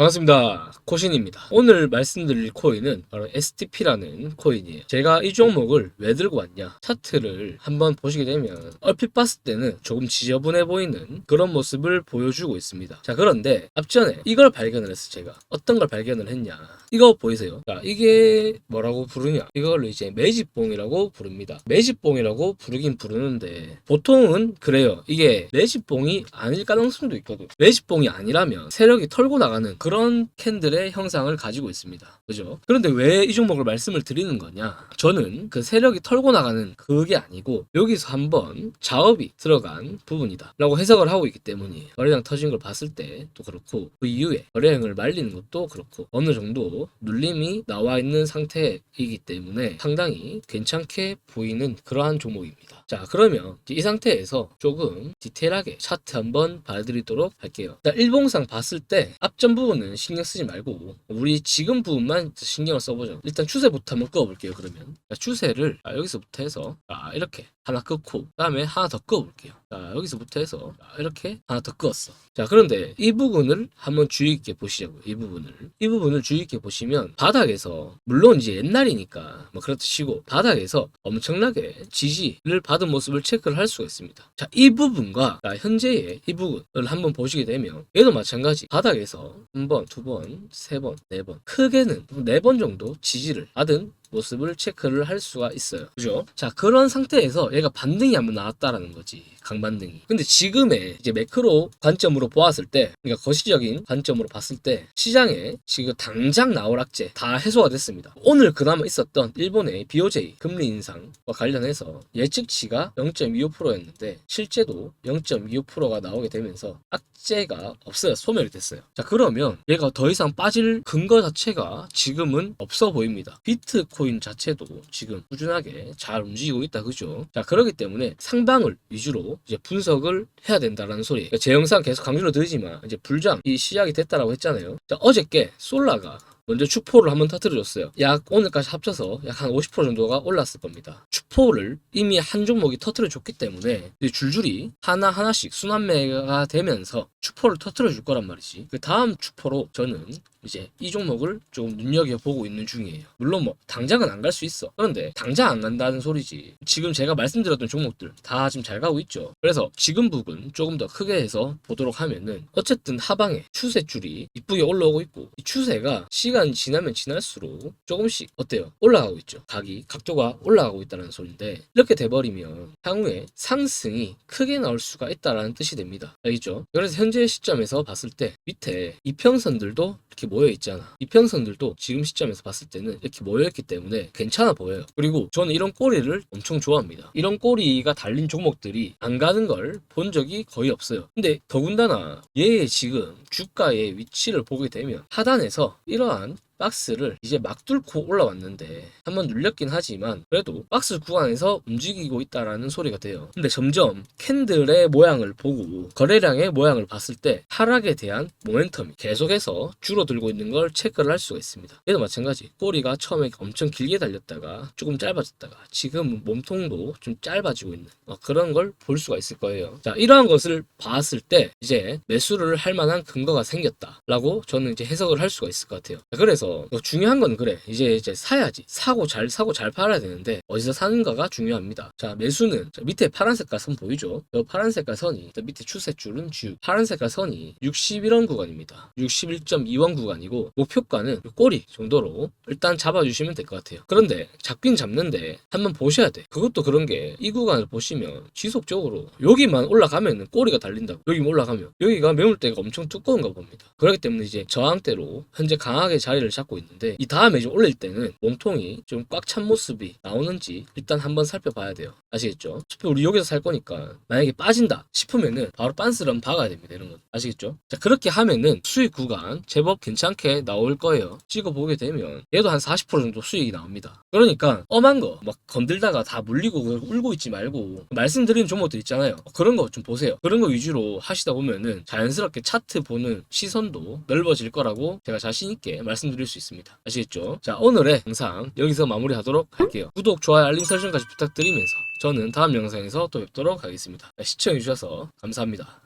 반갑습니다. 코신입니다. 오늘 말씀드릴 코인은 바로 STP라는 코인이에요. 제가 이 종목을 왜 들고 왔냐? 차트를 한번 보시게 되면 얼핏 봤을 때는 조금 지저분해 보이는 그런 모습을 보여주고 있습니다. 자, 그런데 앞전에 이걸 발견을 했어, 제가. 어떤 걸 발견을 했냐? 이거 보이세요? 자, 이게 뭐라고 부르냐? 이걸 이제 매집봉이라고 부릅니다. 매집봉이라고 부르긴 부르는데 보통은 그래요. 이게 매집봉이 아닐 가능성도 있거든. 매집봉이 아니라면 세력이 털고 나가는 그런 캔들의 형상을 가지고 있습니다. 그죠? 그런데 왜 이 종목을 말씀을 드리는 거냐? 저는 그 세력이 털고 나가는 그게 아니고 여기서 한번 자업이 들어간 부분이다. 라고 해석을 하고 있기 때문이에요. 거래량 터진 걸 봤을 때도 그렇고 그 이후에 거래량을 말리는 것도 그렇고 어느 정도 눌림이 나와 있는 상태이기 때문에 상당히 괜찮게 보이는 그러한 종목입니다. 자 그러면 이 상태에서 조금 디테일하게 차트 한번 봐드리도록 할게요. 일봉상 봤을 때 앞전 부분 은 신경 쓰지 말고 우리 지금 부분만 신경을 써보죠. 일단 추세부터 한번 끄어볼게요. 그러면 자, 추세를 아, 여기서부터 해서 아, 이렇게 하나 끄고 그다음에 하나 더 끄어볼게요. 자 여기서부터 해서 아, 이렇게 하나 더 끄었어. 자 그런데 이 부분을 한번 주의 있게 보시자고요. 이 부분을 이 부분을 주의 있게 보시면 바닥에서 물론 이제 옛날이니까 뭐 그렇다 치고 바닥에서 엄청나게 지지를 받은 모습을 체크를 할 수가 있습니다. 자 이 부분과 자, 현재의 이 부분을 한번 보시게 되면 얘도 마찬가지 바닥에서 한 번, 두 번, 세 번, 네 번 크게는 네 번 정도 지지를 받은 모습을 체크를 할 수가 있어요. 그죠? 자, 그런 상태에서 얘가 반등이 한번 나왔다라는 거지. 강반등이. 근데 지금의 이제 매크로 관점으로 보았을 때, 그러니까 거시적인 관점으로 봤을 때, 시장에 지금 당장 나올 악재 다 해소가 됐습니다. 오늘 그나마 있었던 일본의 BOJ 금리 인상과 관련해서 예측치가 0.25%였는데, 실제도 0.25%가 나오게 되면서 악재가 없어요. 소멸이 됐어요. 자, 그러면 얘가 더 이상 빠질 근거 자체가 지금은 없어 보입니다. 비트코인 자체도 지금 꾸준하게 잘 움직이고 있다. 그죠? 자, 그렇기 때문에 상방을 위주로 이제 분석을 해야 된다라는 소리. 그러니까 제 영상 계속 강조를 드리지만 이제 불장 이 시작이 됐다라고 했잖아요. 자, 어저께 솔라가 먼저 추포를 한번 터뜨려줬어요. 약 오늘까지 합쳐서 약 한 50% 정도가 올랐을 겁니다. 추포를 이미 한 종목이 터뜨려줬기 때문에 줄줄이 하나 하나씩 순환매가 되면서 추포를 터뜨려 줄 거란 말이지. 그 다음 추포로 저는 이제 이 종목을 조금 눈여겨보고 있는 중이에요. 물론 뭐 당장은 안 갈 수 있어. 그런데 당장 안 간다는 소리지. 지금 제가 말씀드렸던 종목들 다 지금 잘 가고 있죠. 그래서 지금 부분 조금 더 크게 해서 보도록 하면은 어쨌든 하방에 추세줄이 이쁘게 올라오고 있고 이 추세가 시간이 지나면 지날수록 조금씩 어때요? 올라가고 있죠. 각이 각도가 올라가고 있다는 소리인데 이렇게 돼버리면 향후에 상승이 크게 나올 수가 있다라는 뜻이 됩니다. 알겠죠? 그래서 현재 시점에서 봤을 때 밑에 이평선들도 이렇게 모여 있잖아. 이평선들도 지금 시점에서 봤을 때는 이렇게 모여 있기 때문에 괜찮아 보여요. 그리고 저는 이런 꼬리를 엄청 좋아합니다. 이런 꼬리가 달린 종목들이 안 가는 걸 본 적이 거의 없어요. 근데 더군다나 얘의 지금 주가의 위치를 보게 되면 하단에서 이러한 박스를 이제 막 뚫고 올라왔는데 한번 눌렸긴 하지만 그래도 박스 구간에서 움직이고 있다라는 소리가 돼요. 근데 점점 캔들의 모양을 보고 거래량의 모양을 봤을 때 하락에 대한 모멘텀이 계속해서 줄어들고 있는 걸 체크를 할 수가 있습니다. 얘도 마찬가지. 꼬리가 처음에 엄청 길게 달렸다가 조금 짧아졌다가 지금 몸통도 좀 짧아지고 있는 어, 그런 걸 볼 수가 있을 거예요. 자, 이러한 것을 봤을 때 이제 매수를 할 만한 근거가 생겼다라고 저는 이제 해석을 할 수가 있을 것 같아요. 자, 뭐 중요한 건 그래. 이제 이제 사야지. 사고 잘 사고 잘 팔아야 되는데 어디서 사는가가 중요합니다. 자, 매수는 자, 밑에 파란 색깔 선 보이죠? 이 파란 색깔 선이 또 밑에 추세줄은 주 파란 색깔 선이 61원 구간입니다. 61.2원 구간이고 목표가는 이 꼬리 정도로 일단 잡아주시면 될 것 같아요. 그런데 잡긴 잡는데 한번 보셔야 돼. 그것도 그런 게 이 구간을 보시면 지속적으로 여기만 올라가면 꼬리가 달린다고. 여기만 올라가면 여기가 매물대가 엄청 두꺼운가 봅니다. 그렇기 때문에 이제 저항대로 현재 강하게 자리를 잡고 있는데 이 다음에 좀 올릴 때는 몸통이 좀 꽉 찬 모습이 나오는지 일단 한번 살펴봐야 돼요. 아시겠죠? 어차피 우리 여기서 살 거니까 만약에 빠진다 싶으면은 바로 한번 박아야 됩니다. 이런 건 아시겠죠? 자 그렇게 하면은 수익 구간 제법 괜찮게 나올 거예요. 찍어보게 되면 얘도 한 40% 정도 수익이 나옵니다. 그러니까 엄한 거 막 건들다가 다 물리고 울고 있지 말고 말씀드리는 종목들 있잖아요. 그런 거 좀 보세요. 그런 거 위주로 하시다 보면은 자연스럽게 차트 보는 시선도 넓어질 거라고 제가 자신 있게 말씀드릴 수 있습니다. 아시겠죠? 자 오늘의 영상 여기서 마무리하도록 할게요. 구독, 좋아요, 알림 설정까지 부탁드리면서 저는 다음 영상에서 또 뵙도록 하겠습니다. 시청해주셔서 감사합니다.